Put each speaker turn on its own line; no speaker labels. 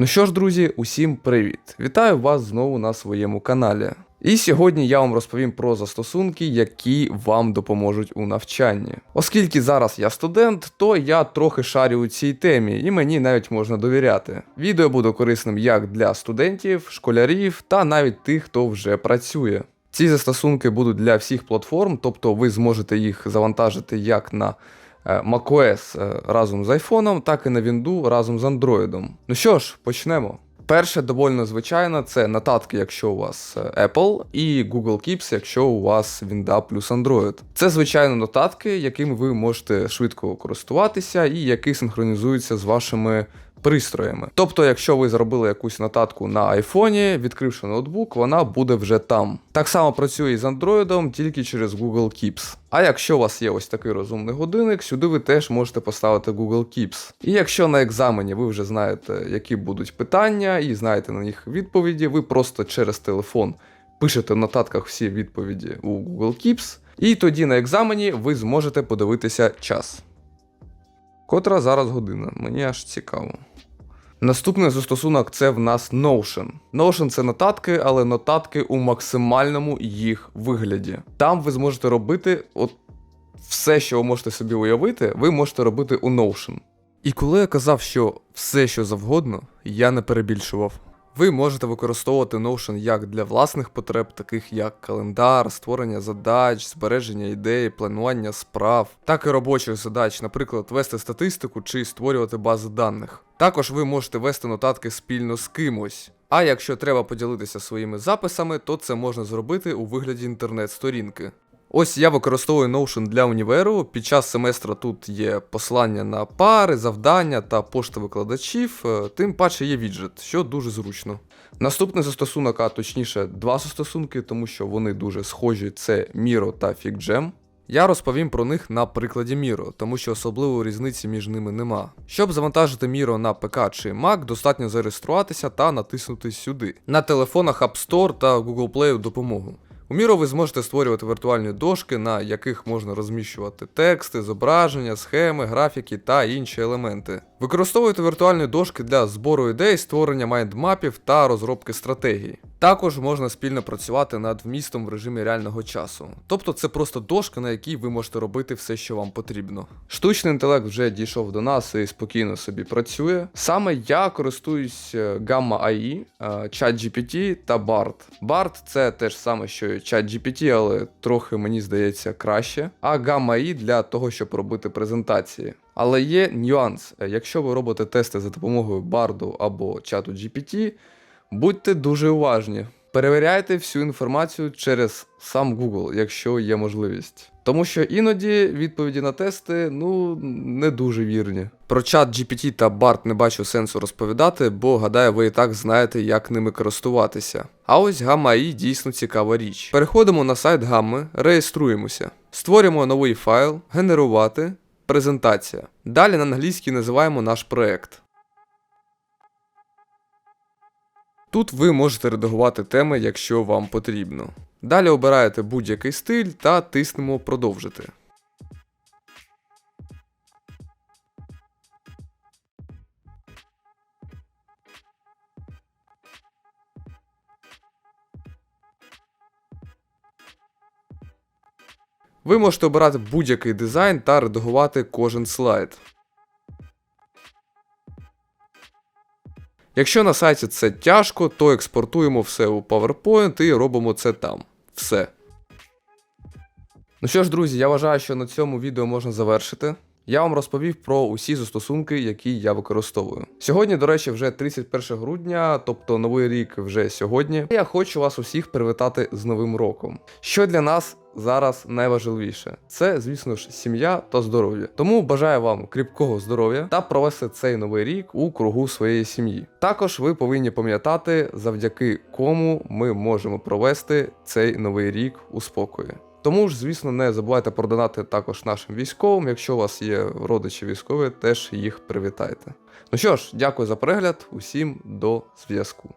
Ну що ж, друзі, усім привіт! Вітаю вас знову на своєму каналі. І сьогодні я вам розповім про застосунки, які вам допоможуть у навчанні. Оскільки зараз я студент, то я трохи шарю у цій темі, і мені навіть можна довіряти. Відео буде корисним як для студентів, школярів та навіть тих, хто вже працює. Ці застосунки будуть для всіх платформ, тобто ви зможете їх завантажити як на macOS е, разом з iPhone, так і на Windows разом з Android. Ну що ж, почнемо. Перше, доволі звичайно, це нотатки, якщо у вас е, Apple, і Google Keeps, якщо у вас Windows плюс Android. Це звичайно нотатки, якими ви можете швидко користуватися і які синхронізуються з вашими пристроями. Тобто, якщо ви зробили якусь нотатку на айфоні, відкривши ноутбук, вона буде вже там. Так само працює і з Android, тільки через Google Keeps. А якщо у вас є ось такий розумний годинник, сюди ви теж можете поставити Google Keeps. І якщо на екзамені ви вже знаєте, які будуть питання, і знаєте на них відповіді, ви просто через телефон пишете в нотатках всі відповіді у Google Keeps, і тоді на екзамені ви зможете подивитися час. Котра зараз година, мені аж цікаво. Наступний застосунок це в нас Notion. Notion це нотатки, але нотатки у максимальному їх вигляді. Там ви зможете робити от все, що ви можете собі уявити, ви можете робити у Notion. І коли я казав, що все, що завгодно, я не перебільшував. Ви можете використовувати Notion як для власних потреб, таких як календар, створення задач, збереження ідей, планування справ, так і робочих задач, наприклад, вести статистику чи створювати бази даних. Також ви можете вести нотатки спільно з кимось. А якщо треба поділитися своїми записами, то це можна зробити у вигляді інтернет-сторінки. Ось я використовую Notion для універу. Під час семестра тут є послання на пари, завдання та пошти викладачів, е, тим паче є віджит, що дуже зручно. Наступний застосунок, а точніше, два застосунки, тому що вони дуже схожі, це Miro та FigJam. Я розповім про них на прикладі Miro, тому що особливої різниці між ними нема. Щоб завантажити Miro на ПК чи Mac, достатньо зареєструватися та натиснути сюди. На телефонах App Store та Google Play допомогу. У Miro ви зможете створювати віртуальні дошки, на яких можна розміщувати тексти, зображення, схеми, графіки та інші елементи. Використовуйте віртуальні дошки для збору ідей, створення майндмапів та розробки стратегій. Також можна спільно працювати над вмістом в режимі реального часу. Тобто це просто дошка, на якій ви можете робити все, що вам потрібно. Штучний інтелект вже дійшов до нас і спокійно собі працює. Саме я користуюсь е, Gamma AI, е, ChatGPT та BART. BART це те ж саме, що і ChatGPT, але трохи мені здається краще. А Gamma AI для того, щоб робити презентації. Але є нюанс. Е, Якщо ви робите тести за допомогою Барду або чату GPT, будьте дуже уважні. Перевіряйте всю інформацію через сам Google, якщо є можливість. Тому що іноді відповіді на тести ну не дуже вірні. Про чат GPT та BART не бачу сенсу розповідати, бо гадаю, ви і так знаєте, як ними користуватися. А ось Gamma AI дійсно цікава річ. Переходимо на сайт Gamma, реєструємося, створюємо новий файл, генерувати, презентація. Далі на англійській називаємо наш проект. Тут ви можете редагувати теми, якщо вам потрібно. Далі обираєте будь-який стиль та тиснемо продовжити. Ви можете обирати будь-який дизайн та редагувати кожен слайд. Якщо на сайті це тяжко, то експортуємо все у PowerPoint і робимо це там. Все. Ну що ж, друзі, я вважаю, що на цьому відео можна завершити. Я вам розповів про усі застосунки, які я використовую. Сьогодні, до речі, вже 31 грудня, тобто новий рік вже сьогодні. Я хочу вас усіх привітати з Новим роком. Що для нас зараз найважливіше? Це, звісно ж, сім'я та здоров'я. Тому бажаю вам кріпкого здоров'я та провести цей новий рік у кругу своєї сім'ї. Також ви повинні пам'ятати, завдяки кому ми можемо провести цей новий рік у спокої. Тому ж, звісно, не забувайте про донати також нашим військовим. Якщо у вас є родичі військові, теж їх привітайте. Ну що ж, дякую за перегляд, усім до зв'язку.